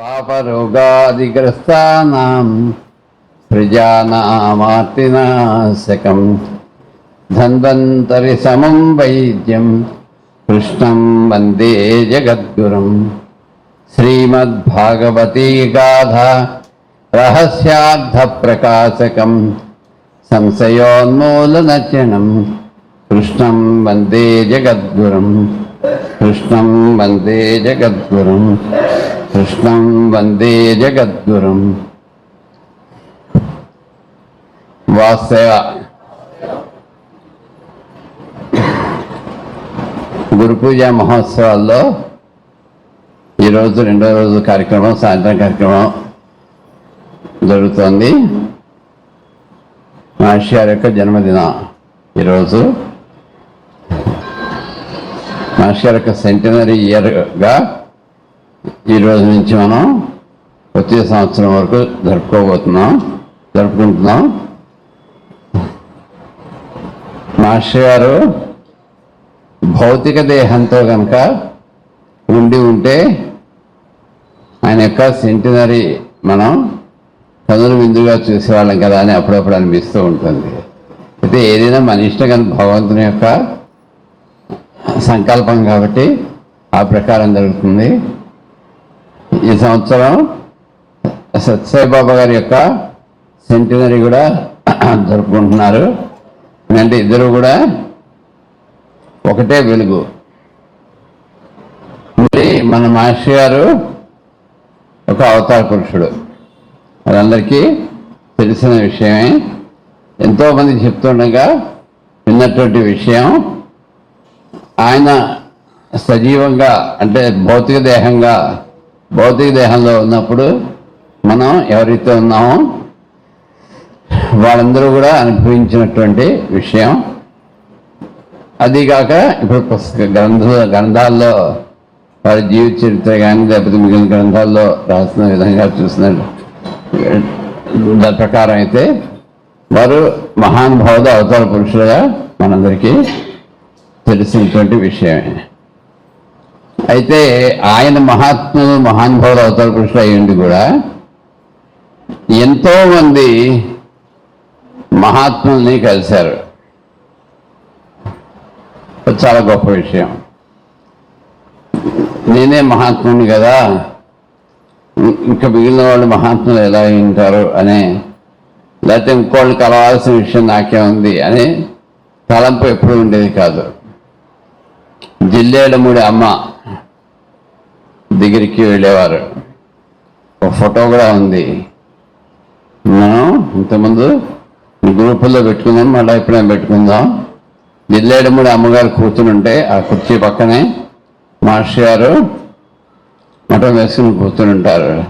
పాపరోగాదిగ్రస్తానాం ప్రజానామార్తినాశకం ధన్వంతరి సమం వైద్యం కృష్ణం వందే జగద్గురం శ్రీమద్భాగవతీ గాథ రహస్యార్థ ప్రకాశకం సంశయోన్మూలనచనం కృష్ణం వందే జగద్గురం కృష్ణం వందే జగద్గురం. కృష్ణం వాస్తవ మహోత్సవాల్లో ఈరోజు రెండో రోజు కార్యక్రమం సాయంత్రం కార్యక్రమం జరుగుతోంది. మహర్షి గారి యొక్క జన్మదినం ఈరోజు. మహర్షి గారి యొక్క సెంటినరీ ఇయర్గా ఈ రోజు నుంచి మనం వచ్చే సంవత్సరం వరకు జరుపుకోబోతున్నాం జరుపుకుంటున్నాం. మాస్టర్ గారు భౌతిక దేహంతో కనుక ఉండి ఉంటే ఆయన యొక్క సెంటినరీ మనం కనులు విందుగా చూసేవాళ్ళం కదా అని అప్పుడప్పుడు అనిపిస్తూ ఉంటుంది. అయితే ఏదైనా మన ఇష్టం కానీ భగవంతుని యొక్క సంకల్పం కాబట్టి ఆ ప్రకారం జరుగుతుంది. ఈ సంవత్సరం సత్యసాయిబాబా గారి యొక్క సెంటినరీ కూడా జరుపుకుంటున్నారు. అంటే ఇద్దరు కూడా ఒకటే వెలుగు. మరి మన మహర్షి గారు ఒక అవతార పురుషుడు. అదందరికీ తెలిసిన విషయమే. ఎంతోమంది చెప్తుండగా విన్నటువంటి విషయం. ఆయన సజీవంగా అంటే భౌతిక దేహంగా భౌతిక దేహంలో ఉన్నప్పుడు మనం ఎవరైతే ఉన్నామో వాళ్ళందరూ కూడా అనుభవించినటువంటి విషయం. అదిగాక ఇప్పుడు పుస్తక గ్రంథ గ్రంథాల్లో వారి జీవిత చరిత్ర కానీ లేకపోతే మిగిలిన గ్రంథాల్లో రాసిన విధంగా చూసిన దాని ప్రకారం అయితే వారు మహానుభావుడు అవతార పురుషులుగా మనందరికీ తెలిసినటువంటి విషయమే. అయితే ఆయన మహాత్ములు మహానుభావులు అవతార కృష్ణ అయ్యండి కూడా ఎంతో మంది మహాత్ముల్ని కలిశారు. చాలా గొప్ప విషయం. నేనే మహాత్ముని కదా ఇంకా మిగిలిన వాళ్ళు మహాత్ములు ఎలా ఉంటారు అనే లేకపోతే ఇంకోళ్ళు కలవాల్సిన విషయం నాకే ఉంది అని తలంపు ఎప్పుడు ఉండేది కాదు. జిల్లేడముడి అమ్మ దగ్గరికి వెళ్ళేవారు. ఒక ఫోటో కూడా ఉంది. మనం ఇంతకుముందు గ్రూపుల్లో పెట్టుకుందాం మళ్ళీ ఎప్పుడైనా పెట్టుకుందాం. జిల్లేడముడి అమ్మగారు కూర్చుని ఉంటే ఆ కుర్చీ పక్కనే మాస్టర్ గారు మఠం వేసుకుని కూర్చుని ఉంటారు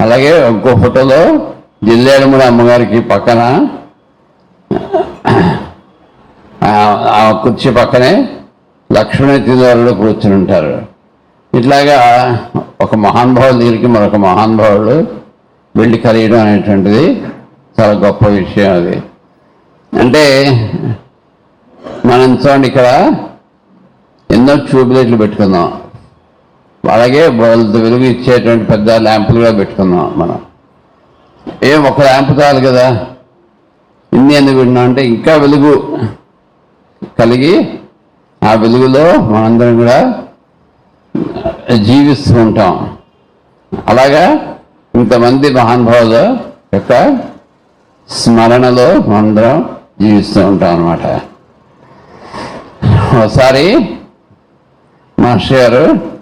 అలాగే ఇంకో ఫోటోలో జిల్లేడముడి అమ్మగారికి పక్కన. ఆ- కుర్చీ పక్కనే లక్ష్మణ తిదారులు కూర్చుని ఉంటారు ఇట్లాగా ఒక మహానుభావుల దగ్గరికి మరొక మహానుభావుడు వెళ్ళి కలియడం అనేటువంటిది చాలా గొప్ప విషయం అది. అంటే మనం చూడండి ఇక్కడ ఎన్నో ట్యూబ్లైట్లు పెట్టుకుందాం. అలాగే వాళ్ళ వెలుగు ఇచ్చేటువంటి పెద్ద ల్యాంపులు కూడా పెట్టుకుందాం మనం. ఏం ఒక ల్యాంప్ చాలు కదా. ఇన్ని ఎందుకు పెట్టినాం అంటే ఇంకా వెలుగు కలిగి ఆ వెలుగులో మనందరం కూడా జీవిస్తూ ఉంటాం. అలాగా ఇంతమంది మహానుభావుల యొక్క స్మరణలో మనందరం జీవిస్తూ ఉంటాం అనమాట ఒకసారి మాస్టర్ గారు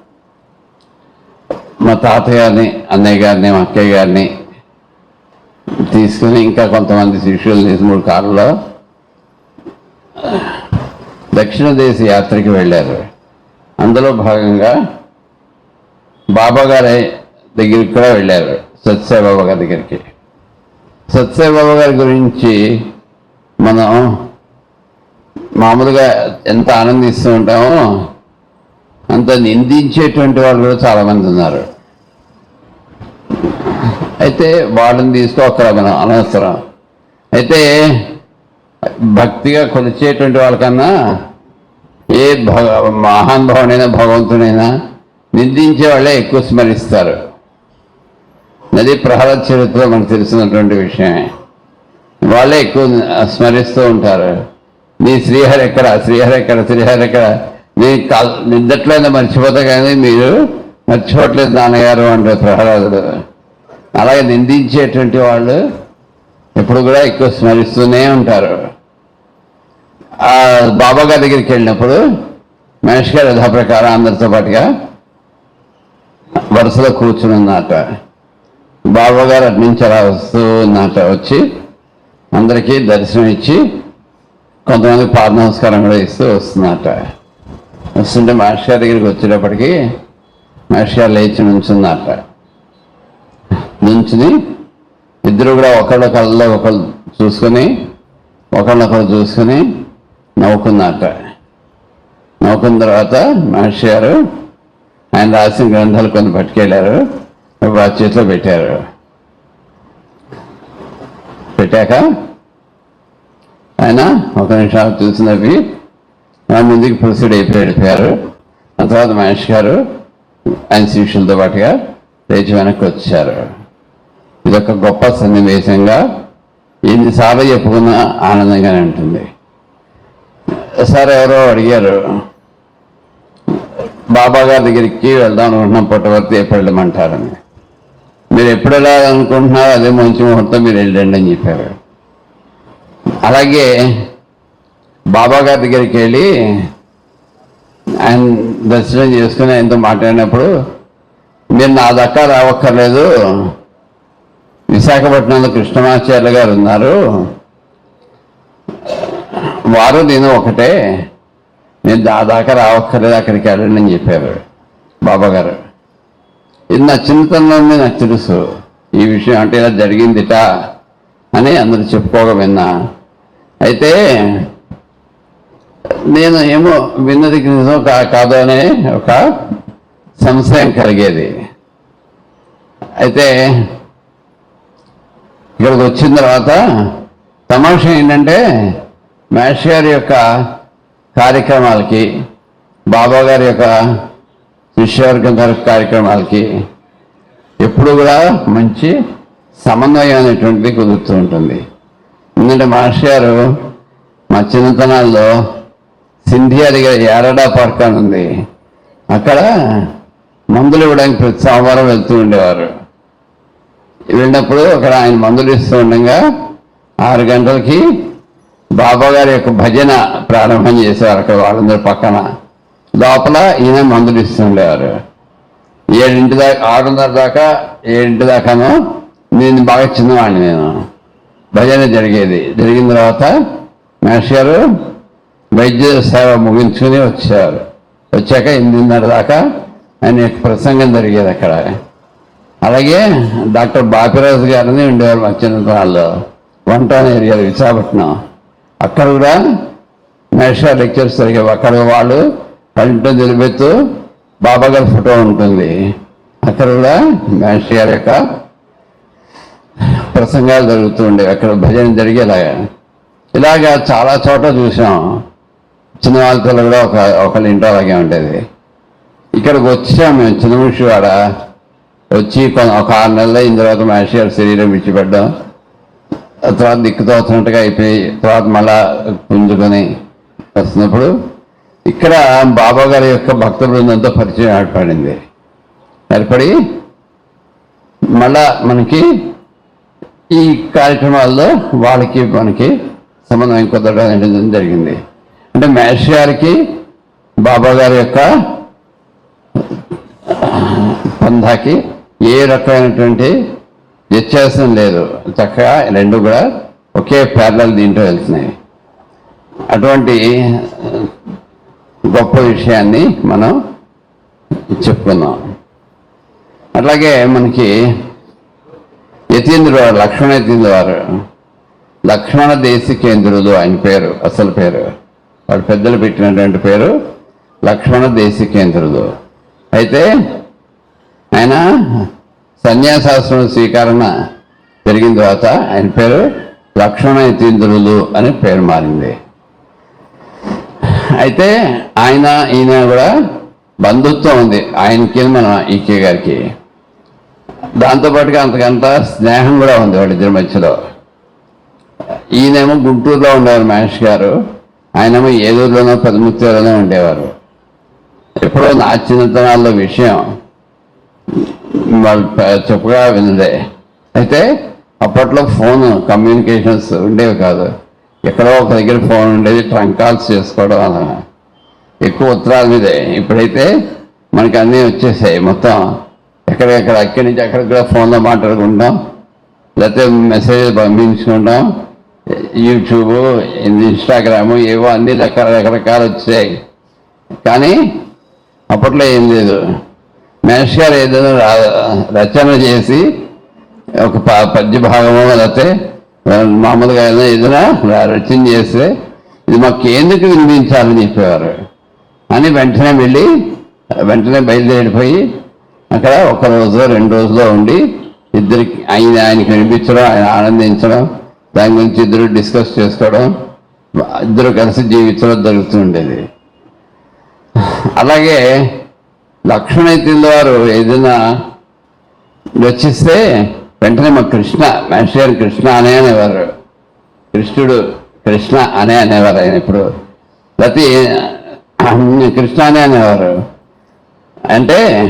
మా తాతయ్య గారిని అన్నయ్య గారిని మా అక్కయ్య గారిని తీసుకుని ఇంకా కొంతమంది శిష్యులు తీసి మూడు కార్లలో దక్షిణ దేశ యాత్రకి వెళ్ళారు. అందులో భాగంగా బాబా గారి దగ్గరికి కూడా వెళ్ళారు సత్యసాయిబాబా గారి దగ్గరికి. సత్యసాయిబాబా గారి గురించి మనం మామూలుగా ఎంత ఆనందిస్తూ ఉంటామో అంత నిందించేటువంటి వాళ్ళు కూడా చాలామంది ఉన్నారు. అయితే వాళ్ళని తీసుకోక్కడ మనం అనవసరం. అయితే భక్తిగా కొలిచేటువంటి వాళ్ళకన్నా ఏ భగ మహానుభావుడైనా భగవంతుడైనా నిందించే వాళ్ళే ఎక్కువ స్మరిస్తారు. నది ప్రహ్లాద్ చరిత్ర మనకు తెలిసినటువంటి విషయమే. వాళ్ళే ఎక్కువ స్మరిస్తూ ఉంటారు. నీ శ్రీహరి ఎక్కడ? శ్రీహరి ఎక్కడ? శ్రీహరి ఎక్కడ? నీ కాల్ నిద్దట్లోనే మర్చిపోతా కానీ మీరు మర్చిపోవట్లేదు నాన్నగారు అంటే ప్రహ్లాదుడు. అలాగే నిందించేటువంటి వాళ్ళు ఎప్పుడు కూడా ఎక్కువ స్మరిస్తూనే ఉంటారు. బాబా గారి దగ్గరికి వెళ్ళినప్పుడు మహేష్ గారు యథాప్రకారం అందరితో పాటుగా వరుసలో కూర్చుని ఉన్నట బాబాగారు అటు నుంచి అలా వస్తూ ఉన్నట వచ్చి అందరికీ దర్శనం ఇచ్చి కొంతమంది పాద నమస్కారం కూడా ఇస్తూ వస్తున్నట వస్తుంటే మహర్షి గారి దగ్గరికి వచ్చేటప్పటికి మహర్షి గారు లేచి నుంచున్నట నుంచుని ఇద్దరు కూడా ఒకళ్ళ కళ్ళలో ఒకళ్ళు చూసుకొని ఒకళ్ళొకరు చూసుకొని నవ్వుకున్నట నవ్వుకున్న తర్వాత మహర్షి గారు ఆయన రాసిన గ్రంథాలు కొన్ని పట్టుకెళ్ళారు వారి చేతిలో పెట్టారు. పెట్టాక ఆయన ఒక నిమిషాలు చూసినవి నా ముందుకు ప్రొసీడ్ అయిపోయి వెళ్ళిపోయారు ఆ తర్వాత మహేష్ గారు ఆయన శిష్యులతో పాటుగా లేచి వెనక్కి వచ్చారు. ఇదొక గొప్ప సన్నివేశంగా ఎన్నిసార్లు చెప్పుకున్నా ఆనందంగానే ఉంటుంది. సార్ ఎవరో అడిగారు బాబా గారి దగ్గరికి వెళ్దాం అనుకుంటున్నాం పుట్టవర్తి ఎప్పుడు వెళ్ళమంటారని. మీరు ఎప్పుడు వెళ్ళాలనుకుంటున్నారో అదే మంచి ముహూర్తం మీరు వెళ్ళండి అని చెప్పారు. అలాగే బాబా గారి దగ్గరికి వెళ్ళి ఆయన దర్శనం చేసుకుని ఆయనతో మాట్లాడినప్పుడు మీరు నా దక్కా రావక్కర్లేదు. విశాఖపట్నంలో కృష్ణమాచార్యులు గారు ఉన్నారు. వారు నేను ఒకటే. నేను దాదాకా రావక్కర్లేదు అక్కడికి వెళ్ళండి అని చెప్పారు బాబా గారు ఇది నా చిన్నతనంలోనే నాకు తెలుసు. ఈ విషయం అంటే ఇలా జరిగిందిట అని అందరు చెప్పుకోగా విన్నా. అయితే నేను ఏమో విన్నది నిజం కా- కాదు అనే ఒక సంశయం కలిగేది. అయితే ఇక్కడికి వచ్చిన తర్వాత తమాషా ఏంటంటే మహేష్ గారి యొక్క కార్యక్రమాలకి బాబా గారి యొక్క శిష్యవర్గం తరఫు కార్యక్రమాలకి ఎప్పుడు కూడా మంచి సమన్వయం అనేటువంటిది కుదురుతూ ఉంటుంది. ఎందుకంటే మహర్షి గారు మా చిన్నతనాల్లో సింధియా దగ్గర యారడా పార్క్ అని ఉంది. అక్కడ మందులు ఇవ్వడానికి ప్రతి సోమవారం వెళ్తూ ఉండేవారు. వెళ్ళినప్పుడు అక్కడ ఆయన మందులు ఇస్తూ ఉండగా ఆరు గంటలకి బాబా గారి యొక్క భజన ప్రారంభం చేసేవారు అక్కడ వాళ్ళందరి పక్కన. లోపల ఈయన మందులు ఇస్తుండేవారు. ఏడింటి దాకా ఆరున్నర దాకా ఏడింటి దాకాను నేను బాగా చిన్నవాడిని నేను. భజన జరిగేది. జరిగిన తర్వాత మహేష్ గారు వైద్య సేవ ముగించుకుని వచ్చారు వచ్చాక ఎనిమిదిన్నర దాకా ఆయన యొక్క ప్రసంగం జరిగేది అక్కడ. అలాగే డాక్టర్ బాపిరాజు గారిని ఉండేవారు మా చిన్నతనాల్లో. One town Visakhapatnam. అక్కడ కూడా మేషా లెక్చర్స్ జరిగేవి అక్కడ వాళ్ళు కంటితో నిలబెత్తు బాబా గారి ఫోటో ఉంటుంది. అక్కడ కూడా మహర్షి గారి యొక్క ప్రసంగాలు జరుగుతూ ఉండేవి అక్కడ భజన జరిగేలాగా ఇలాగా చాలా చోట్ల చూసాం. చిన్న వాళ్ళతో కూడా ఒక ఒకళ్ళ ఇంట్లో అలాగే ఉండేది. ఇక్కడికి వచ్చాం మేము చిన్న చిన్నముషివాడ వచ్చి ఒక ఆరు నెలలు అయిన తర్వాత మహర్షి గారి శరీరం విడిచిపెట్టడం తర్వాత దిక్కుతోచినట్టుగా అయిపోయి తర్వాత మళ్ళా పుంజుకొని వస్తున్నప్పుడు ఇక్కడ బాబా గారి యొక్క భక్త బృందంతో పరిచయం ఏర్పడింది. ఏర్పడి మళ్ళా మనకి ఈ కార్యక్రమాల్లో వాళ్ళకి మనకి సంబంధం కుదరడం అనేది జరిగింది. అంటే మహర్షి గారికి బాబా గారి యొక్క పంధాకి ఏ రకమైనటువంటి వ్యత్యాసం లేదు. చక్కగా రెండు కూడా ఒకే ప్యారల దీంట్లో వెళ్తున్నాయి. అటువంటి గొప్ప విషయాన్ని మనం చెప్పుకుందాం. అట్లాగే మనకి యతీంద్రుడు వారు లక్ష్మణ యతీంద్రుడు వారు లక్ష్మణ దేశికేంద్రుడు ఆయన పేరు అసలు పేరు. వాడు పెద్దలు పెట్టినటువంటి పేరు లక్ష్మణ దేశికేంద్రుడు అయితే ఆయన సన్యాసాశ్రమ స్వీకరణ జరిగిన తర్వాత ఆయన పేరు లక్ష్మణ యతీంద్రులు అని పేరు మారింది. అయితే ఆయన ఈయన కూడా బంధుత్వం ఉంది. ఆయనకి మన ఈకే గారికి. దాంతోపాటుగా అంతకంత స్నేహం కూడా ఉంది వాళ్ళిద్దరి మధ్యలో. ఈయనేమో గుంటూరులో ఉండేవారు మహేష్ గారు. ఆయనేమో ఏలూరులోనో పెదముత్యాలోనో ఉండేవారు. ఎప్పుడో నా చిన్నతనాల్లో విషయం. వాళ్ళు చెప్పగా వినదే. అయితే అప్పట్లో ఫోన్ కమ్యూనికేషన్స్ ఉండేవి కాదు. ఎక్కడో ఒక దగ్గర ఫోన్ ఉండేది ట్రంక్ కాల్స్ చేసుకోవడం అలా ఎక్కువ ఉత్తరాల మీదే. ఇప్పుడైతే మనకి అన్నీ వచ్చేసాయి మొత్తం. ఎక్కడెక్కడ అక్కడి నుంచి అక్కడికి కూడా ఫోన్లో మాట్లాడుకుంటాం. లేకపోతే మెసేజ్ పంపించుకుంటాం. యూట్యూబ్ ఇన్స్టాగ్రాము ఏవో అన్ని రకాల రకరకాలు వచ్చాయి. కానీ అప్పట్లో ఏం లేదు. మహేష్ గారు ఏదైనా రచన చేసి ఒక ప- పద్య భాగమో లేకపోతే మామూలుగా ఏదైనా ఏదైనా రచన చేస్తే ఇది మాకు ఎందుకు వినిపించాలని చెప్పేవారు? అని వెంటనే వెళ్ళి వెంటనే బయలుదేరిపోయి అక్కడ ఒక రోజు రెండు రోజులో ఉండి ఇద్దరికి ఆయన ఆయనకి వినిపించడం ఆయన ఆనందించడం దాని గురించి ఇద్దరు డిస్కస్ చేసుకోవడం ఇద్దరు కలిసి జీవించడం జరుగుతుండేది అలాగే లక్ష్మణైతిల్ వారు ఏదైనా రచిస్తే వెంటనే మా కృష్ణ మహర్షి కృష్ణ అనే అనేవారు. కృష్ణుడు కృష్ణ అనే అనేవారు ఆయన ఇప్పుడు. ప్రతి కృష్ణ అనే అనేవారు. అంటే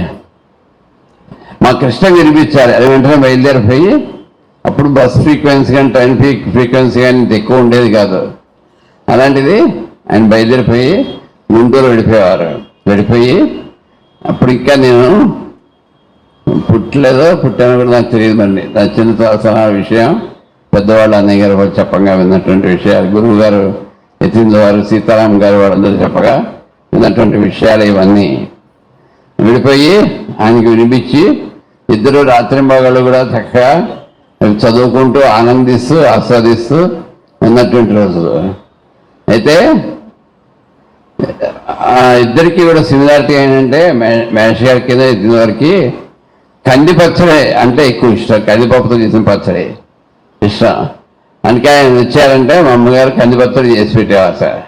మా కృష్ణ వినిపించాలి. అది వెంటనే బయలుదేరిపోయి అప్పుడు బస్ ఫ్రీక్వెన్సీ కానీ ట్రైన్ ఫ్రీ ఫ్రీక్వెన్సీ కానీ ఎక్కువ ఉండేది కాదు. అలాంటిది ఆయన బయలుదేరిపోయి గుంటూరు వెళ్ళిపోయేవారు. వెళ్ళిపోయి అప్పుడు ఇంకా నేను పుట్టలేదో పుట్టాను కూడా నాకు తెలియదు అండి నా చిన్న విషయం పెద్దవాళ్ళు అన్నయ్య గారు వాళ్ళు చెప్పగా విన్నటువంటి విషయాలు గురువు గారు యతీంద్ర వారు సీతారాం గారు వాళ్ళందరూ చెప్పగా విన్నటువంటి విషయాలు ఇవన్నీ. విడిపోయి ఆయనకి వినిపించి ఇద్దరు రాత్రింబాగాళ్ళు కూడా చక్కగా చదువుకుంటూ ఆనందిస్తూ ఆస్వాదిస్తూ ఉన్నటువంటి రోజులు. అయితే ఇద్దరికి కూడా సిమిలారిటీ ఏంటంటే మే- మహేష్ గారి కింద ఇద్దరి వారికి కంది పచ్చడి అంటే ఎక్కువ ఇష్టం. కందిపప్పుతో చేసిన పచ్చడి. ఇష్టం. అందుకే ఆయన వచ్చారంటే మా అమ్మగారు కంది పచ్చడి చేసి పెట్టేవారు సార్.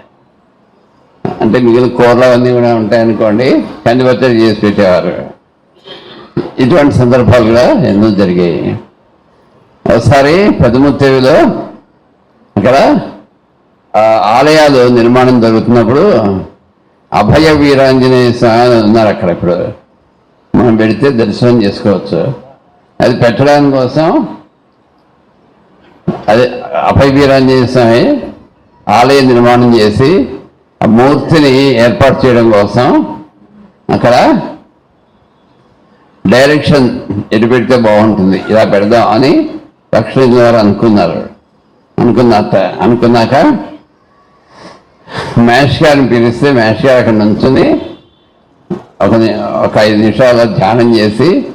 అంటే మిగిలిన కూరలు అవన్నీ కూడా ఉంటాయనుకోండి కంది పచ్చడి చేసి పెట్టేవారు. ఇటువంటి సందర్భాలు కూడా ఎన్నో జరిగాయి. ఒకసారి పెద్దముత్తేవిలో అక్కడ ఆలయాలు నిర్మాణం జరుగుతున్నప్పుడు అభయ వీరాంజనేయ స్వామి ఉన్నారు అక్కడ ఇప్పుడు. మనం పెడితే దర్శనం చేసుకోవచ్చు. అది పెట్టడం కోసం అది అభయ వీరాంజనేయ స్వామి ఆలయ నిర్మాణం చేసి ఆ మూర్తిని ఏర్పాటు చేయడం కోసం అక్కడ డైరెక్షన్ ఎటు పెడితే బాగుంటుంది. ఇలా పెడదాం అని లక్ష్మీ గారు అనుకున్నారు. అనుకున్నాక అనుకున్నాక మహేష్ గారిని పిలిస్తే మహేష్ గారు అక్కడ నుంచుని ఒక ని- ఒక ఐదు నిమిషాలు ధ్యానం చేసి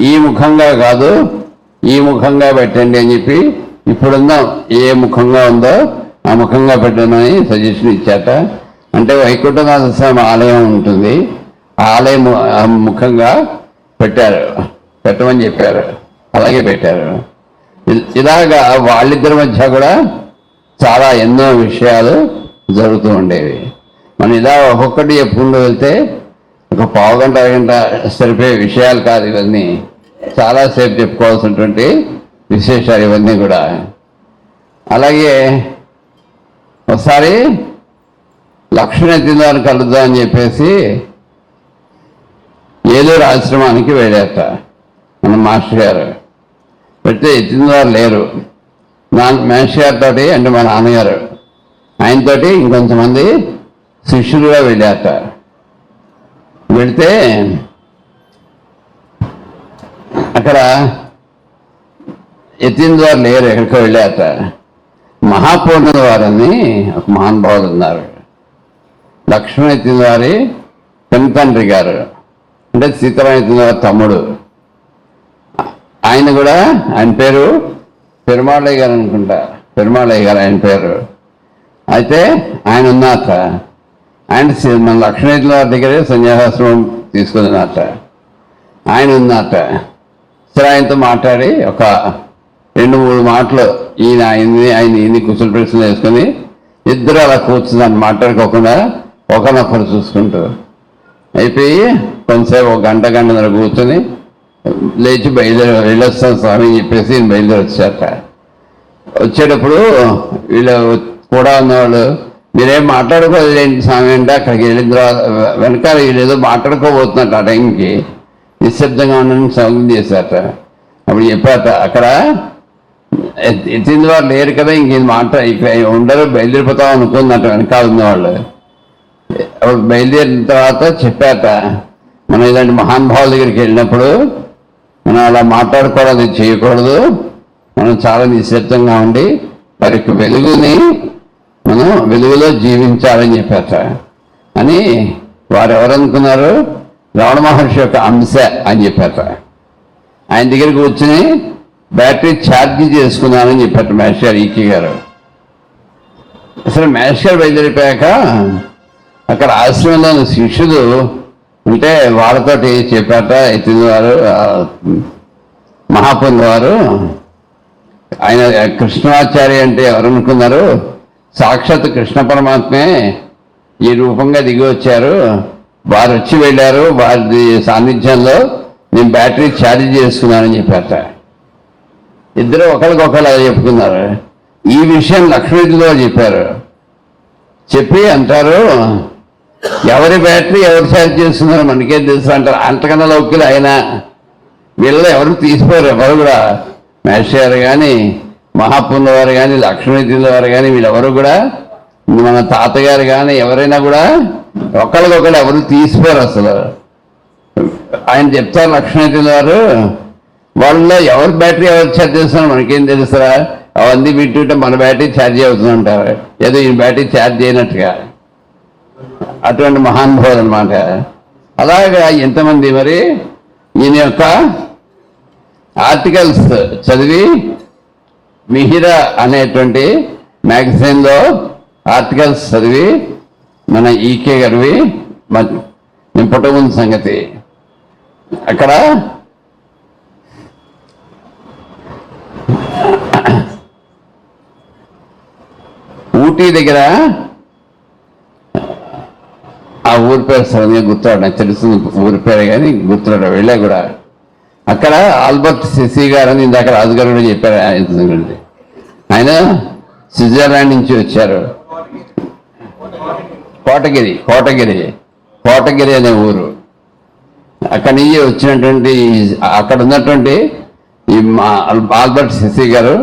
ఈ ముఖంగా కాదు ఈ ముఖంగా పెట్టండి అని చెప్పి ఇప్పుడున్న. ఏ ముఖంగా ఉందో ఆ ముఖంగా పెట్టమని సజెషన్ ఇచ్చాట. అంటే వైకుంఠనాథ స్వామి ఆలయం ఉంటుంది. ఆ ఆలయం ఆ ముఖంగా పెట్టారు. పెట్టమని చెప్పారు. అలాగే పెట్టారు. ఇ- ఇలాగా వాళ్ళిద్దరి మధ్య కూడా చాలా ఎన్నో విషయాలు జరుగుతూ ఉండేవి. మనం ఇలా ఒక్కొక్కటి చెప్పుకుంటూ వెళ్తే ఒక పావు గంట అరగంట సరిపోయే విషయాలు కాదు ఇవన్నీ. చాలాసేపు చెప్పుకోవాల్సినటువంటి విశేషాలు ఇవన్నీ కూడా. అలాగే ఒకసారి లక్ష్మణ తిందాన్ని కలుద్దాం అని చెప్పేసి ఏలూరు ఆశ్రమానికి వెళ్ళాట మన మాస్టర్ గారు. పెడితే ఎత్తినవారు లేరు. నా మాస్టర్ గారితో అంటే మా నాన్నగారు. ఆయనతోటి ఇంకొంతమంది శిష్యులుగా వెళ్ళారట వెళితే అక్కడ ఎత్తినవారు లేరు ఎక్కడికో వెళ్ళారట మహాపూర్ణిమ వారని ఒక మహానుభావులు ఉన్నారు. లక్ష్మణ ఎత్తిన వారి పెంతండ్రి గారు. అంటే సీతారామ ఎత్తిన వారి తమ్ముడు. ఆయన కూడా ఆయన పేరు పెరుమాళయ్య గారు అనుకుంటా. పెరుమాళయ్య గారు ఆయన పేరు. అయితే ఆయన ఉన్నారట. ఆయన మన లక్ష్మీతుల దగ్గరే సన్యాసాశ్రమం తీసుకున్నారట ఆయన ఉన్నారట. సరే ఆయనతో మాట్లాడి ఒక రెండు మూడు మాటలు ఈయన ఆయన్ని ఆయన ఈయన్ని కూర్చుని ప్రశ్నలు వేసుకొని ఇద్దరు అలా కూర్చున్నాను మాట్లాడుకోకుండా ఒకరినొకరు చూసుకుంటూ అయిపోయి కొంతసేపు ఒక గంట గంటన్నర కూర్చొని లేచి బయలుదేరి వెళ్ళొస్తాను స్వామి చెప్పేసి బయలుదేరి వచ్చాక వచ్చేటప్పుడు వీళ్ళు కూడా ఉన్నవాళ్ళు. మీరేం మాట్లాడుకోలేండి స్వామి అంటే అక్కడికి వెళ్ళిన తర్వాత వెనకాల వీళ్ళేదో ఏదో మాట్లాడుకోబోతున్నట్టు ఆ టైంకి. నిశ్శబ్దంగా ఉండడానికి సౌకర్యం చేశారట. అప్పుడు చెప్పారట అక్కడ ఎత్తింది వాళ్ళు లేరు కదా ఇంక మాట ఇక్కడ ఉండరు బయలుదేరిపోతాం అనుకుందట వెనకాల ఉన్నవాళ్ళు. అప్పుడు బయలుదేరిన తర్వాత చెప్పారట మనం ఇలాంటి మహానుభావుల దగ్గరికి వెళ్ళినప్పుడు మనం అలా మాట్లాడుకోవడం చేయకూడదు. మనం చాలా నిశ్శబ్దంగా ఉండి వారికి వెలుగుని మనం వెలుగులో జీవించాలని చెప్పేట అని వారు ఎవరనుకున్నారు రమణ మహర్షి యొక్క అంశ అని చెప్పేట ఆయన దగ్గర కూర్చుని బ్యాటరీ ఛార్జ్ చేసుకున్నానని చెప్పారు మహేష్ గారు ఈకే గారు. అసలు మహేష్ గారు బయలుదేరిపోయాక అక్కడ ఆశ్రమంలో శిష్యులు ఉంటే వాళ్ళతోటి చెప్పాట ఎత్తిన వారు మహాపుంగ వారు ఆయన కృష్ణాచార్య అంటే ఎవరు అనుకున్నారు సాక్షాత్ కృష్ణ పరమాత్మే ఈ రూపంగా దిగి వచ్చారు. వారు వచ్చి వెళ్ళారు. వారి సాన్నిధ్యంలో నేను బ్యాటరీ ఛార్జ్ చేసుకున్నానని చెప్పారట. ఇద్దరు ఒకరికొకరు అలా చెప్పుకున్నారు. ఈ విషయం లక్ష్మీలో చెప్పారు. చెప్పి అంటారు ఎవరి బ్యాటరీ ఎవరు ఛార్జ్ చేస్తున్నారు మనకేం తెలుసు అంటారు. అంతకన్నా లౌక్యులు ఆయన. వీళ్ళు ఎవరు తీసిపోయారు ఎవరు కూడా? మేష గారు కానీ మహాపున్న వారు కానీ లక్ష్మీదేవుల వారు కానీ వీళ్ళెవరు కూడా? మన తాతగారు కానీ ఎవరైనా కూడా ఒకళ్ళకొకళ్ళు ఎవరు తీసుకోరు అసలు. ఆయన చెప్తారు లక్ష్మీదేవుల వారు వాళ్ళలో ఎవరి బ్యాటరీ ఎవరు ఛార్జ్ చేస్తున్నారు మనకేం తెలుసురా? అవన్నీ వింటుంటే మన బ్యాటరీ ఛార్జ్ అవుతుందంటారు. ఏదో ఈ బ్యాటరీ ఛార్జ్ చేయనట్టుగా అటువంటి మహానుభావులు అనమాట అలాగా ఎంతమంది మరి ఈయన యొక్క ఆర్టికల్స్ చదివి మిహిర అనేటువంటి మ్యాగజైన్లో ఆర్టికల్స్ చదివి మన ఈకే గారివి నింపటం ఉంది సంగతి. అక్కడ ఊటీ దగ్గర ఆ ఊరి పేరు సడన్గా గుర్తురాడు నాకు తెలుస్తుంది ఊరి పేరు కానీ గుర్తురాడు వెళ్ళా కూడా. అక్కడ ఆల్బర్ట్ శశి గారు అని ఇందాక రాజుగారు కూడా చెప్పారు ఆయన గురించి. ఆయన స్విట్జర్లాండ్ నుంచి వచ్చారు కోటగిరి కోటగిరి కోటగిరి అనే ఊరు అక్కడి నుంచి వచ్చినటువంటి అక్కడ ఉన్నటువంటి ఈ ఆల్బర్ట్ శశి గారు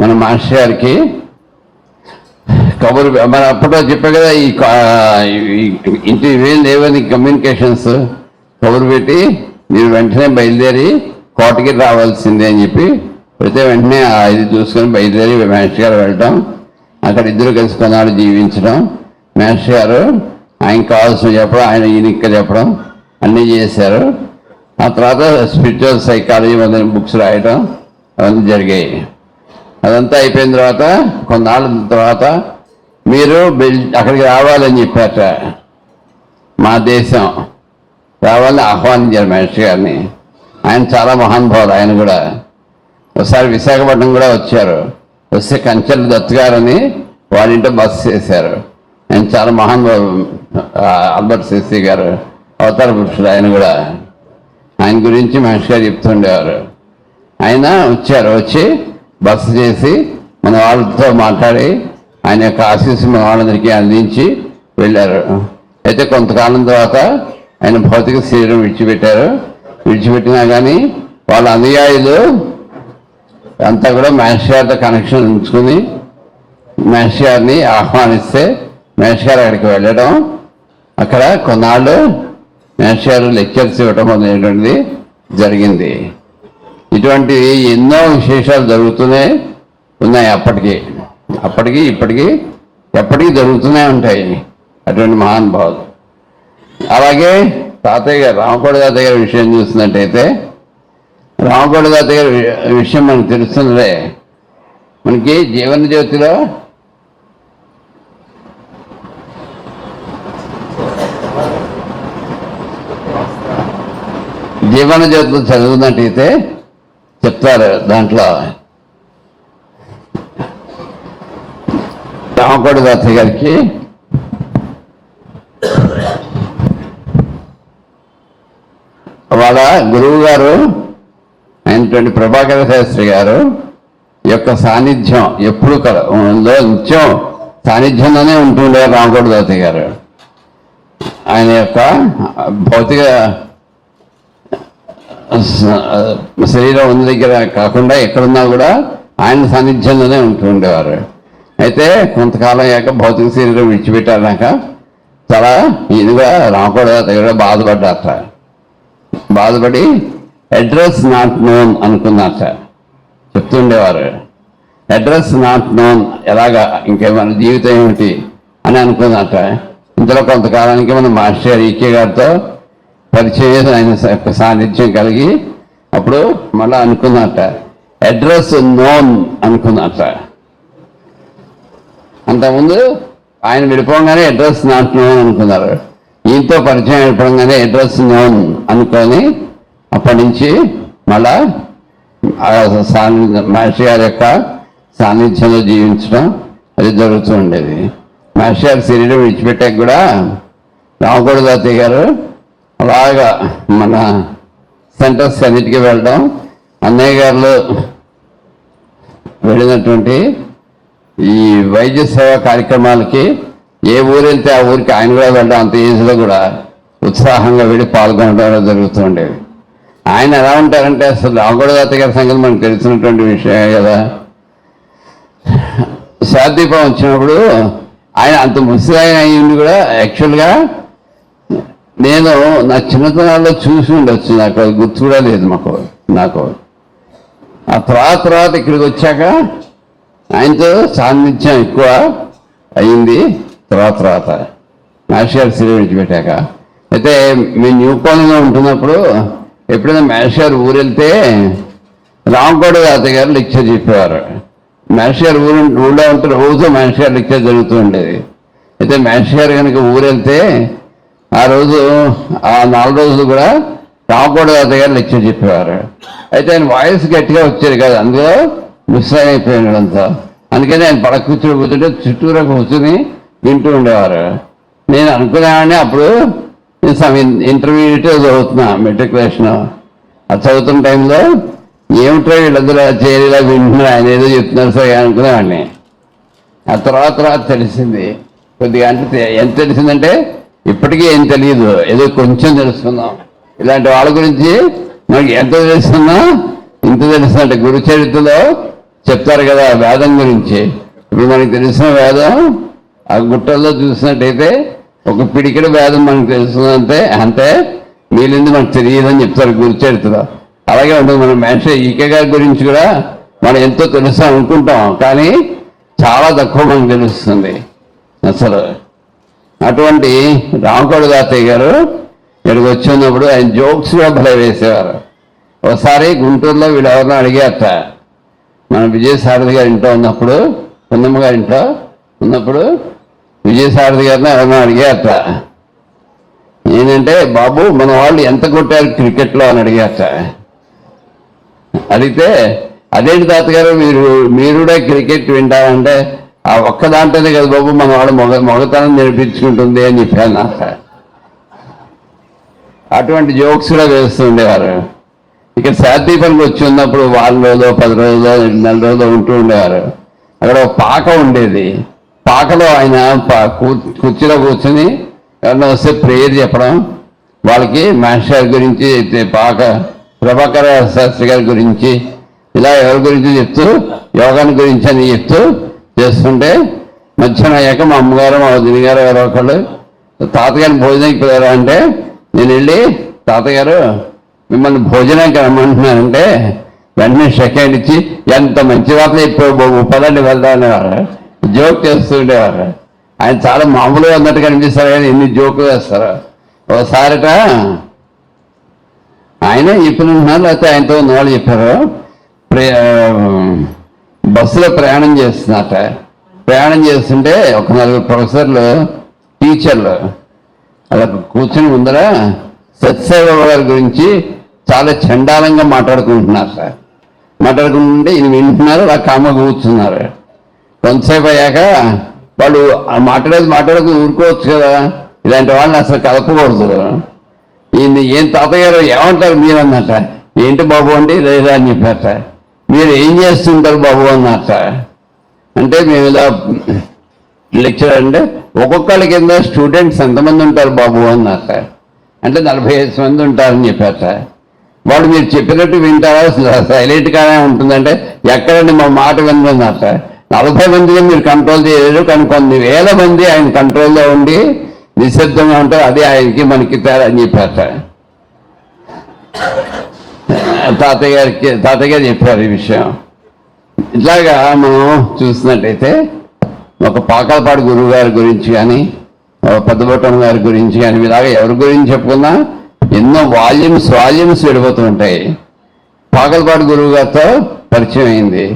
మన మాస్టర్ గారికి కబురు మన అప్పుడో చెప్పా కదా ఈ ఇంటి ఇవేం లేవని కమ్యూనికేషన్స్ కబురు పెట్టి మీరు వెంటనే బయలుదేరి కోటకి రావాల్సిందే అని చెప్పి ప్రతి వెంటనే ఆ ఇది చూసుకొని బయలుదేరి మహేష్ గారు వెళ్ళటం అక్కడ ఇద్దరు కలిసి కొన్నాడు జీవించడం మహేష్ గారు ఆయన కావాల్సిన చెప్పడం ఆయన ఈయన చెప్పడం అన్నీ చేశారు. ఆ తర్వాత స్పిరిచువల్ సైకాలజీ మొదలైన బుక్స్ రాయటం అవన్నీ జరిగాయి. అదంతా అయిపోయిన తర్వాత కొన్నాళ్ళ తర్వాత మీరు బెల్- అక్కడికి రావాలని చెప్పారట మా దేశం. రావాలని ఆహ్వానించారు మహర్షి గారిని. ఆయన చాలా మహానుభావుడు ఆయన కూడా ఒకసారి విశాఖపట్నం కూడా వచ్చారు. వస్తే కంచెల దత్ గారని వాళ్ళ ఇంట్లో బస్సు చేశారు. ఆయన చాలా మహానుభావుడు అల్బర్ట్ ఆల్బర్ట్ గారు అవతార పురుషుడు ఆయన కూడా. ఆయన గురించి మహర్షి గారు చెప్తుండేవారు. ఆయన వచ్చారు. వచ్చి బస్సు చేసి మన వాళ్ళతో మాట్లాడి ఆయన యొక్క ఆశీస్సు మన వాళ్ళందరికీ అందించి వెళ్ళారు. అయితే కొంతకాలం తర్వాత ఆయన భౌతిక శరీరం విడిచిపెట్టారు. విడిచిపెట్టినా కానీ వాళ్ళ అనుయాయులు అంతా కూడా మహేష్ గారితో కనెక్షన్ ఉంచుకుని మహేష్ గారిని ఆహ్వానిస్తే మహేష్ గారు అక్కడికి వెళ్ళడం అక్కడ కొన్నాళ్ళు మహేష్ గారు లెక్చర్స్ ఇవ్వడం అనేటువంటిది జరిగింది. ఇటువంటి ఎన్నో విశేషాలు జరుగుతూనే ఉన్నాయి అప్పటికి. అప్పటికి ఇప్పటికీ ఎప్పటికీ జరుగుతూనే ఉంటాయి అటువంటి మహానుభావులు. అలాగే తాతయ్య గారు రామకోట తాతయ్య గారి విషయం చూసినట్టయితే రామకోట తాతయ్య గారి విషయం మనకు తెలుస్తున్నదే మనకి జీవన జ్యోతిలో జీవన జ్యోతిలో చదువుతున్నట్టయితే చెప్తారు దాంట్లో. రామకోటి తాతయ్య గారికి వాళ్ళ గురువు గారు అయినటువంటి ప్రభాకర శాస్త్రి గారు యొక్క సాన్నిధ్యం ఎప్పుడు నిత్యం సాన్నిధ్యంలోనే ఉంటుండే రామకోటి దాతి గారు. ఆయన యొక్క భౌతిక శరీరం ఉన్న దగ్గర కాకుండా ఎక్కడున్నా కూడా ఆయన సాన్నిధ్యంలోనే ఉంటుండేవారు అయితే కొంతకాలం అయ్యాక భౌతిక శరీరం విడిచిపెట్టాక చాలా ఇదిగా రామకోడ గారు బాధపడ్డారు బాధపడి అడ్రస్ నాట్ నోన్ అనుకున్నాక చెప్తుండేవారు. అడ్రస్ నాట్ నోన్ ఎలాగా ఇంకేమైనా జీవితం ఏమిటి అని అనుకున్నాక ఇంతలో కొంతకాలానికి మన మాస్టర్ ఈకే గారితో పరిచయం ఆయన సాన్నిధ్యం కలిగి అప్పుడు మళ్ళీ అనుకున్నట అడ్రస్ నోన్ అనుకున్నట అంతకుముందు ఆయన విడిపోగానే అడ్రస్ నాట్ నోన్ అనుకున్నారు. ఈయనతో పరిచయం అయిపోగానే అడ్రస్ నోన్ అనుకొని అప్పటి నుంచి మళ్ళా సాన్నిధ్యం మహర్షి గారి యొక్క సాన్నిధ్యంలో జీవించడం అది జరుగుతూ ఉండేది. మహర్షి గారి శరీరం విడిచిపెట్టాక కూడా రామకూడదాతయ్య గారు అలాగా మన సెంటర్స్ అన్నిటికీ వెళ్ళడం అన్నయ్య గారు వెళ్ళినటువంటి ఈ వైద్య సేవ కార్యక్రమాలకి ఏ ఊరు వెళ్తే ఆ ఊరికి ఆయన కూడా వెళ్ళడం అంత ఏజ్లో కూడా ఉత్సాహంగా వెళ్ళి పాల్గొనడం జరుగుతూ ఆయన ఎలా ఉంటారంటే అసలు రామగొడదాత గారి సంగతి మనకు తెలిసినటువంటి విషయం కదా. శాదీపం వచ్చినప్పుడు ఆయన అంత ముసిరాయన అయ్యింది కూడా యాక్చువల్గా నేను నా చిన్నతనాల్లో చూసి ఉండొచ్చు నాకు అది గుర్తు కూడా లేదు మాకు నాకు. ఆ తర్వాత తర్వాత ఇక్కడికి వచ్చాక ఆయనతో సాన్నిధ్యం ఎక్కువ అయింది తర్వాత తర్వాత. మాస్టర్ సిరి విడిచిపెట్టాక అయితే మేము న్యూ కాలనీలో ఉంటున్నప్పుడు ఎప్పుడైనా మాస్టర్ ఊరు వెళ్తే రామకోడ తాతయ్య గారు లెక్చర్ చెప్పేవారు. మాస్టర్ ఊరు ఊళ్ళో ఉంటే రోజు మాస్టర్ లెక్చర్ జరుగుతూ ఉండేది. అయితే మాస్టర్ గారు కనుక ఊరు వెళ్తే ఆ రోజు ఆ నాలుగు రోజులు కూడా రామకోడ తాతయ్య గారు లెక్చర్ చెప్పేవారు. అయితే ఆయన వాయిస్ గట్టిగా వచ్చేది కాదు. అందులో మిస్ అయిపోయాడు అంతా అందుకని ఆయన పడక కూర్చొని కూర్చుంటే చుట్టూరా కూర్చుని వింటూ ఉండేవారు. నేను అనుకునేవాడిని అప్పుడు నేను సమ్ ఇంటర్మీడియట్ చదువుతున్నా మెట్రికులేషన్ ఆ చదువుతున్న టైంలో ఏమిటో వీళ్ళందరూ చేరేలా వింటున్నారు? ఆయన ఏదో చెప్తున్నారు సరే అనుకునేవాడిని. ఆ తర్వాత తర్వాత తెలిసింది. కొద్దిగా అంటే ఎంత తెలిసిందంటే ఇప్పటికీ ఏం తెలియదు ఏదో కొంచెం తెలుసుకుందాం. ఇలాంటి వాళ్ళ గురించి మనకి ఎంత తెలుసుకున్నా ఇంత తెలుస్తుందంటే గురు చరిత్రలో చెప్తారు కదా వేదం గురించి. ఇప్పుడు మనకి తెలిసిన వేదం ఆ గుట్టల్లో చూసినట్టయితే ఒక పిడికిడి వేదం మనకు తెలుస్తుందంటే అంతే మీలింది మనకు తెలియదని చెప్తారు గురు చరిత్రలో అలాగే ఉంటుంది మన మేష ఈకే గారి గురించి కూడా మనం ఎంతో తెలుసు అనుకుంటాం కానీ చాలా తక్కువ మనకు తెలుస్తుంది అసలు. అటువంటి రామకోడు తాతయ్య గారు ఇక్కడికి వచ్చినప్పుడు ఆయన జోక్స్ కూడా భలే వేసేవారు. ఒకసారి గుంటూరులో వీళ్ళు ఎవరినో అడిగారట. మన విజయసారథి గారి ఇంట్లో ఉన్నప్పుడు పున్నమ్మ గారి ఇంట్లో ఉన్నప్పుడు విజయసారథి గారిని ఏమైనా అడిగారట. ఏంటంటే బాబు మన వాళ్ళు ఎంత కొట్టారు క్రికెట్లో? అని అడిగారట. అడిగితే అదేంటి తాతగారు మీరు మీరు కూడా క్రికెట్ వింటారంటే ఆ ఒక్క దాంట్లోనే కదా బాబు మన వాడు మొగ మొగతనం నేర్పించుకుంటుంది అని చెప్పాను అటువంటి జోక్స్ కూడా వేస్తూ ఉండేవారు. ఇక్కడ శాతీపనికి వచ్చి ఉన్నప్పుడు వారం రోజులు పది రోజులు నెల రోజులు ఉంటూ ఉండేవారు. అక్కడ ఒక పాక ఉండేది. పాకలో ఆయన పా- కుర్చీలో కూర్చొని ఎవరైనా వస్తే ప్రేయర్ చెప్పడం. వాళ్ళకి మాస్టర్ గురించి పాక ప్రభాకర శాస్త్రి గారి గురించి ఇలా ఎవరి గురించి చెప్తూ యోగాని గురించి అని చెప్తూ చేస్తుంటే మధ్యాహ్నం అయ్యాక మా అమ్మగారు మా వదిన గారు ఎవరో ఒకళ్ళు తాతగారిని భోజనానికి పిలవరా అంటే నేను వెళ్ళి తాతగారు మిమ్మల్ని భోజనానికి రమ్మంటున్నానంటే వెంటనే సెకండ్ ఇచ్చి ఎంత మంచి వార్త చెప్పావు బాబు పదండి వెళ్దాం అనేవారు. జోక్ చేస్తుండేవారు ఆయన చాలా మామూలుగా ఉన్నట్టు కనిపిస్తారు కానీ ఎన్ని జోకులు వేస్తారు ఒకసారిట ఆయన చెప్పినట్టున్నారు లేకపోతే ఆయనతో ఉన్నవాళ్ళు చెప్పారు. బస్సులో ప్రయాణం చేస్తున్నట. ప్రయాణం చేస్తుంటే ఒక నలుగురు ప్రొఫెసర్లు టీచర్లు అలా కూర్చుని ముందర సత్యసాయి గారి గురించి చాలా చండాలంగా మాట్లాడుకుంటున్నారు సార్. మాట్లాడుకుంటుంటే ఈయన వింటున్నారు అలా కామ కూర్చున్నారు. కొంతసేపు అయ్యాక వాళ్ళు మాట్లాడేది మాట్లాడక ఊరుకోవచ్చు కదా. ఇలాంటి వాళ్ళని అసలు కలపకూడదు. ఈయన ఏం తాతగారు ఏమంటారు మీరు అన్నట ఏంటి బాబు అంటే లేదా అని చెప్పారట. మీరు ఏం చేస్తుంటారు బాబు అన్నారట అంటే మేము ఇలా లెక్చర్ అంటే ఒక్కొక్కళ్ళ కింద స్టూడెంట్స్ ఎంతమంది ఉంటారు బాబు అన్నారట అంటే నలభై ఐదు మంది ఉంటారని చెప్పారట. వాడు మీరు చెప్పినట్టు వింటారా? సైలెంట్గానే ఉంటుందంటే ఎక్కడండి మా మాట వింటున్నారట నలభై మందిని మీరు కంట్రోల్ చేయలేరు కానీ కొన్ని వేల మంది ఆయన కంట్రోల్లో ఉండి నిశ్శబ్దంగా ఉంటారు. అది ఆయనకి మనకి తేడా అని చెప్పారు తాతయ్య గారికి తాతయ్య గారు చెప్పారు ఈ విషయం. ఇట్లాగా మనం చూసినట్టయితే ఒక పాకలపాడు గురువు గారి గురించి కానీ పెద్దబొట్టం గారి గురించి కానీ ఇలాగ ఎవరి గురించి చెప్పుకున్నా ఎన్నో వాల్యూమ్స్ వాల్యూమ్స్ విడిపోతూ ఉంటాయి. పాకలపాడు గురువు గారితో పరిచయం అయింది.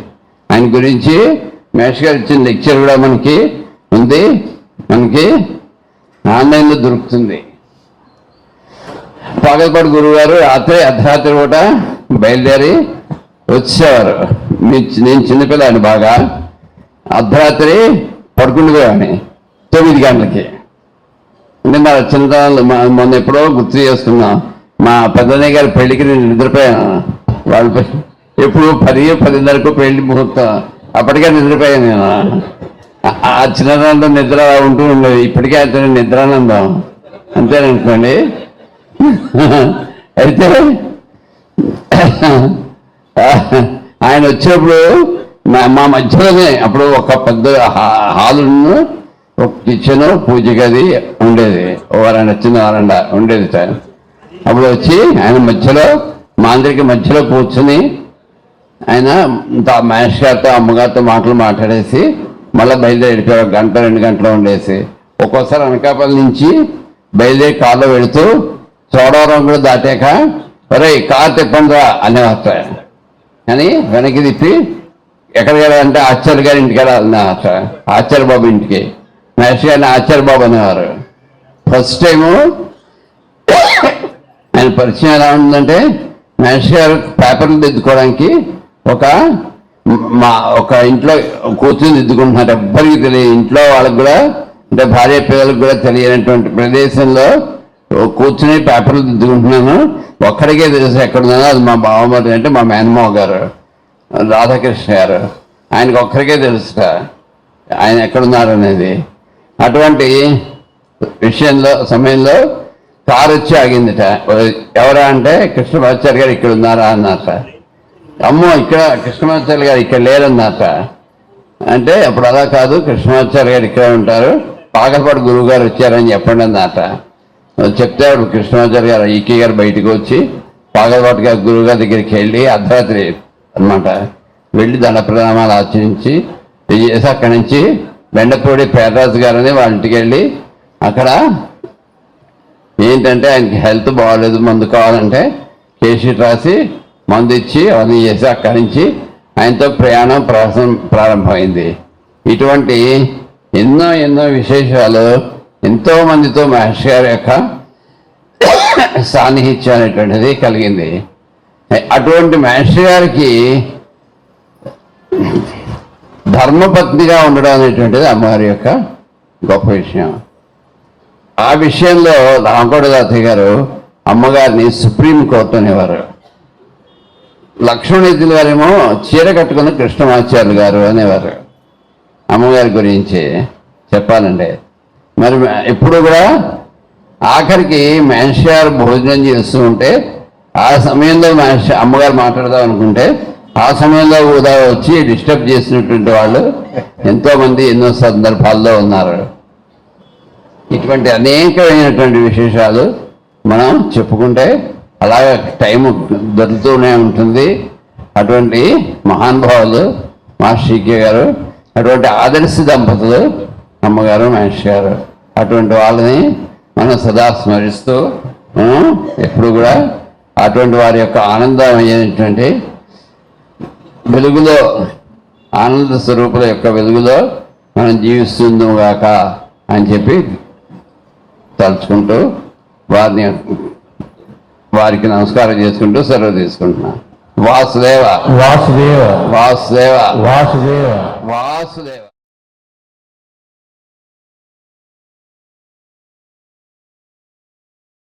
ఆయన గురించి మేష్ గారు ఇచ్చిన లెక్చర్ కూడా మనకి ఉంది. మనకి ఆన్లైన్లో దొరుకుతుంది. పాగల్పాడు గురువు గారు రాత్రి అర్ధరాత్రి పూట బయలుదేరి వచ్చేవారు. నేను చిన్నపిల్లని బాగా. అర్ధరాత్రి పడుకుండిపోయాని తొమ్మిది గంటలకి. అంటే మా చిన్నతనాలు మొన్న ఎప్పుడో గుర్తు చేసుకున్నాం మా పెద్దన్నయ్య గారి పెళ్ళికి నేను నిద్రపోయాను. వాళ్ళు ఎప్పుడు పది పదిన్నరకు పెళ్ళి ముహూర్తం. అప్పటికే నిద్రపోయాను నేను. ఆ- చిన్నదాంతో నిద్ర ఉంటూ ఉండేది. ఇప్పటికే అయితే నిద్రానందం. అంతేననుకోండి అయితే ఆయన వచ్చినప్పుడు మా- మా మధ్యలోనే అప్పుడు ఒక పెద్ద హా- హాలును ఒక కిచెన్ పూజ గది ఉండేది. ఓ వరండా చిన్న వరండా ఉండేది సార్. అప్పుడు వచ్చి ఆయన మధ్యలో మా అందరికి మధ్యలో కూర్చుని ఆయన మహేష్ గారితో అమ్మగారితో మాటలు మాట్లాడేసి మళ్ళీ బయలుదేరిపోయారు. ఒక గంట రెండు గంటలు ఉండేసి. ఒక్కోసారి అనకాపల్లి నుంచి బయలుదేరి కారులో వెళుతూ చోడవరం కూడా దాటాక ఒరే కార్ తిప్పండి రా వస్తాయి అని వెనక్కి తిప్పి ఎక్కడికి వెళ్ళాలంటే ఆచార్య గారి ఇంటికి వెళ్ళాలన్నారు ఆచార్య బాబు ఇంటికి. మహేష్ గారిని ఆచార్య బాబు అనేవారు. ఫస్ట్ టైము ఆయన పరిచయం ఎలా ఉందంటే మహేష్ గారు పేపర్లు దిద్దుకోవడానికి ఒక మా ఒక ఇంట్లో కూర్చొని దిద్దుకుంటున్నారు ఎవ్వరికి తెలియదు. ఇంట్లో వాళ్ళకి కూడా అంటే భార్య పిల్లలకు కూడా తెలియనటువంటి ప్రదేశంలో కూర్చుని పేపర్లు దిద్దుకుంటున్నాను. ఒక్కడికే తెలుసు ఎక్కడున్నానో అది మా బావమతి అంటే మా మేనమావ గారు రాధాకృష్ణ గారు. ఆయనకు ఒక్కరికే తెలుసుట ఆయన ఎక్కడున్నారు అనేది అటువంటి విషయంలో సమయంలో కారు వచ్చి ఆగిందిట. ఎవరా అంటే కృష్ణమాచార్య గారు ఇక్కడ ఉన్నారా అన్నారట. అమ్మో ఇక్కడ కృష్ణమాచార్య గారు ఇక్కడ లేరన్నాక. అంటే అప్పుడు అలా కాదు కృష్ణమాచార్య గారు ఇక్కడే ఉంటారు. పాకలపాడు గురువు గారు వచ్చారని చెప్పండి అన్నమాట చెప్తే అప్పుడు కృష్ణమాచార్య గారు ఈకే గారు బయటకు వచ్చి పాగలపాటి గారు గురువు గారి దగ్గరికి వెళ్ళి అర్ధరాత్రి అన్నమాట వెళ్ళి దండ ప్రణామాలు ఆచరించి చేసి అక్కడి నుంచి బెండపూడి పేదరాజు గారని వాళ్ళ ఇంటికి వెళ్ళి అక్కడ ఏంటంటే ఆయనకి హెల్త్ బాగాలేదు మందు కావాలంటే కేసీట్ రాసి మందు ఇచ్చి అవన్నీ చేసి అక్కడి నుంచి ఆయనతో ప్రయాణం ప్రాసం ప్రారంభమైంది. ఇటువంటి ఎన్నో ఎన్నో విశేషాలు ఎంతో మందితో మహర్షి గారి యొక్క సాన్నిహిత్యం అనేటువంటిది కలిగింది. అటువంటి మహర్షి గారికి ధర్మపత్నిగా ఉండడం అనేటువంటిది అమ్మవారి యొక్క గొప్ప విషయం. ఆ విషయంలో రామకోట తాతయ్య గారు అమ్మగారిని సుప్రీం కోర్టు అనేవారు. లక్ష్మణీతులు గారేమో చీర కట్టుకున్న కృష్ణమాచార్యులు గారు అనేవారు. అమ్మగారి గురించి చెప్పాలంటే. మరి ఎప్పుడు కూడా ఆఖరికి మహేష్ గారు భోజనం చేస్తూ ఉంటే ఆ సమయంలో మహేష్ అమ్మగారు మాట్లాడదాం అనుకుంటే ఆ సమయంలో కూడా వచ్చి డిస్టర్బ్ చేసినటువంటి వాళ్ళు ఎంతోమంది ఎన్నో సందర్భాల్లో ఉన్నారు. ఇటువంటి అనేకమైనటువంటి విశేషాలు మనం చెప్పుకుంటే అలాగే టైం దొరుకుతూనే ఉంటుంది. అటువంటి మహానుభావులు మాస్టర్కే గారు అటువంటి ఆదర్శ దంపతులు అమ్మగారు మహేష్ గారు అటువంటి వాళ్ళని మనం సదా స్మరిస్తూ మనం ఎప్పుడు కూడా అటువంటి వారి యొక్క ఆనందం ఆనందమైనటువంటి వెలుగులో ఆనంద స్వరూపుల యొక్క వెలుగులో మనం జీవిస్తుందాక అని చెప్పి తలుచుకుంటూ వారిని వారికి నమస్కారం చేసుకుంటూ సెలవు తీసుకుంటున్నాను. వాసుదేవ. వాసుదేవ. వాసుదేవ. వాసుదేవ. వాసుదేవ.